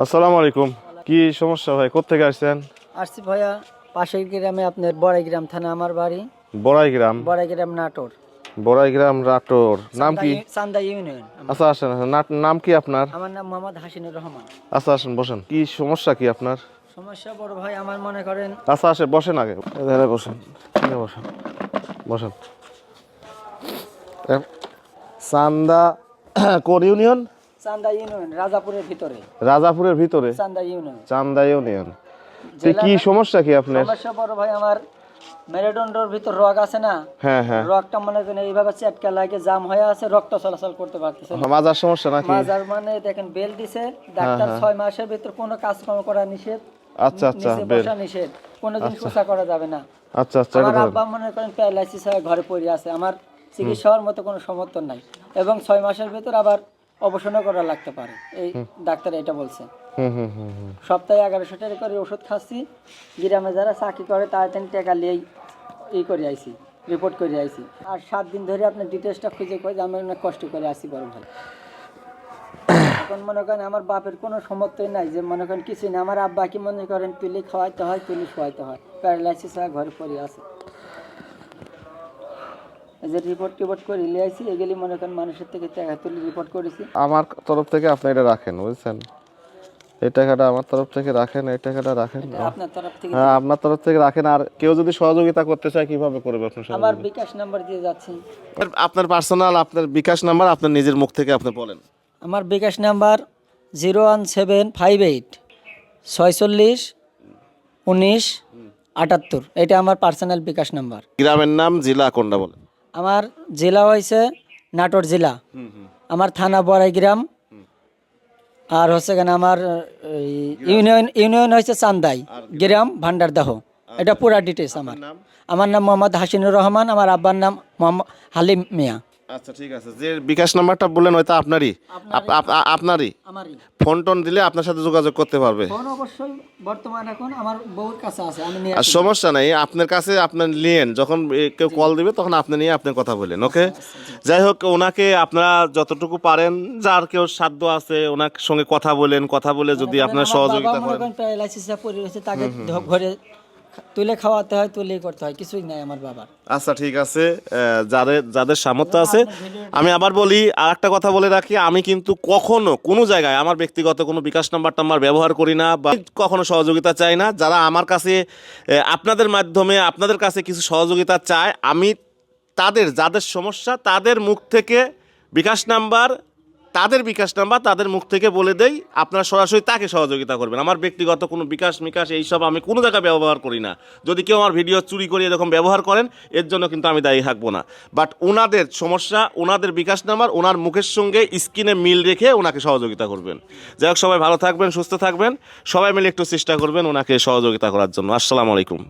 আসসালামু আলাইকুম। কি সমস্যা ভাই? কোথেকে আসছেন? আসছি ভাইয়া পাশের গ্রামে আপনার বড়াই গ্রাম থানা আমার বাড়ি। বড়াই গ্রাম বড়াই গ্রাম নাটোর। বড়াই গ্রাম রাটোর। নাম কি? চান্দা- ইউনিয়ন আচ্ছা আসেন। নাম কি আপনার? আমার নাম মোহাম্মদ হাসিনুর রহমান। আচ্ছা আসেন বসেন। কি সমস্যা কি আপনার? সমস্যা বড় ভাই আমার মনে করেন আচ্ছা আসে বসেন আগে। এখানে বসেন এখানে বসেন বসেন। চান্দা কোন ইউনিয়ন? চান্দা ইউনিয়ন রাজাপুরের ভিতরে। রাজাপুরের ভিতরে? চান্দা ইউনিয়ন। চান্দা ইউনিয়ন। কি সমস্যা কি আপনার? সমস্যা বড় ভাই আমার মেরুদণ্ডর ভিতর রগ আছে না? হ্যাঁ হ্যাঁ। রগটা মনে করেন এইভাবে চেটকা লাগে জাম হয়ে আছে রক্ত চলাচল করতে পারতেছে না। মাজার সমস্যা নাকি? মাজার মানে দেখেন বেল দিছে ডাক্তার ছয় মাসের ভিতর কোনো কাজকর্ম করা নিষেধ আচ্ছা আচ্ছা বেল। নিষেধ। কোনোদিন সুসা করা যাবে না। আচ্ছা আচ্ছা আমার আব্বা মনে করেন প্যারালাইসিস হয়ে ঘরে পড়ে আছে। আমার চিকিৎসা হওয়ার মতো কোনো সমর্থন নাই। এবং ছয় মাসের ভিতর আবার অবসরও করা লাগতে পারে। এই ডাক্তার এটা বলছে। সপ্তাহে এগারোশো টাকা করে ওষুধ খাচ্ছি। গ্রামে যারা চাকরি করে তাড়াতাড়ি টাকা নিয়েই ই করে আইছি রিপোর্ট করে আইছি। আর সাত দিন ধরে আপনার ডিটেলসটা খুঁজে করে আমি অনেক কষ্ট করে আসি বড় ভাই। এখন মনে করেন আমার বাপের কোনো সমর্থই নাই যে মনে করেন কিছু না আমার আব্বা কি মনে করেন তুলি খাওয়াইতে হয় তুলি শোয়াইতে হয়। প্যারালাইসিস হয়ে ঘরে পড়ে আছে। যে রিপোর্ট টিপোর্ট করে নিয়ে আইছি এগুলি মনে করেন মানুষের থেকে টাকা তুলি রিপোর্ট করেছি। আমার তরফ থেকে আপনি এটা রাখেন বুঝছেন? এই টাকাটা আমার তরফ থেকে রাখেন এই টাকাটা রাখেন। আপনার তরফ থেকে হ্যাঁ আপনার তরফ থেকে রাখেন আর কেউ যদি সহযোগিতা করতে চায় কীভাবে করবে আপনার সহযোগিতা? আমার বিকাশ নাম্বার দিয়ে যাচ্ছি। আপনার পার্সোনাল আপনার বিকাশ নাম্বার আপনার নিজের মুখ থেকে আপনি বলেন। আমার bKash number zero one seven five eight ছয়চল্লিশ উনিশ আটাত্তর। এটা আমার পার্সোনাল বিকাশ নাম্বার। গ্রামের নাম জেলা কোনটা বলেন। আমার জেলা হয়েছে নাটোর জেলা। আমার থানা বড়াই গ্রাম। আর হচ্ছে কেন আমার ইউনিয়ন ইউনিয়ন হয়েছে চান্দাই গ্রাম ভান্ডারদাহ। এটা পুরা ডিটেলস আমার। আমার নাম মোহাম্মদ হাসিনুর রহমান আমার আব্বার নাম মোহাম্মদ হালিম মিয়া। আচ্ছা ঠিক আছে। যে বিকাশ নাম্বারটা বললেন ওইটা আপনারই। আপনারই। আমারই। ফোন টোন দিলে আপনার সাথে যোগাযোগ করতে পারবে। ফোন অবশ্যই বর্তমান এখন আমার বউর কাছে আছে আমি নিয়ে আর সমস্যা নাই আপনার কাছে আপনার নিয়েন। যখন কেউ কল দিবে তখন আপনি নিয়ে আপনি কথা বলেন ওকে যাই হোক ওনাকে আপনারা যতটুকু পারেন যার কেউ সাধ্য আছে ওনার সঙ্গে কথা বলেন। কথা বলে যদি আপনার সহযোগিতা করেন। প্যারালাইসিসে পড়ে রয়েছে তাকে ঘরে খা- তুলে খাওয়াতে হয় তুলে করতে হয়, কিছুই নাই আমার বাবার। আচ্ছা ঠিক আছে। যাদের যাদের সামর্থ্য আছে, আমি আবার বলি আর একটা কথা বলে রাখি, আমি কিন্তু কখনো কোনো জায়গায় আমার ব্যক্তিগত কোনো বিকাশ নাম্বার টাম্বার ব্যবহার করি না বা কখনো সহযোগিতা চাই না। যারা আমার কাছে আপনাদের মাধ্যমে আপনাদের কাছে কিছু সহযোগিতা চায়, আমি তাদের, যাদের সমস্যা, তাদের মুখ থেকে বিকাশ নাম্বার তাদের বিকাশ নাম্বার তাদের মুখ থেকে বলে দেই, আপনারা সরাসরি তাকে সহযোগিতা করবেন। আমার ব্যক্তিগত কোনো বিকাশ মিকাশ এইসব আমি কোনো জায়গায় ব্যবহার করি না। যদি কেউ আমার ভিডিও চুরি করে এরকম ব্যবহার করেন, এর জন্য কিন্তু আমি দায়ী থাকব না। বাট ওনাদের সমস্যা, ওনাদের বিকাশ নাম্বার, ওনার মুখের সঙ্গে স্ক্রিনে মিল রেখে ওনাকে সহযোগিতা করবেন। যাই হোক, সবাই ভালো থাকবেন, সুস্থ থাকবেন। সবাই মিলে একটু চেষ্টা করবেন ওনাকে সহযোগিতা করার জন্য। আসসালামু আলাইকুম।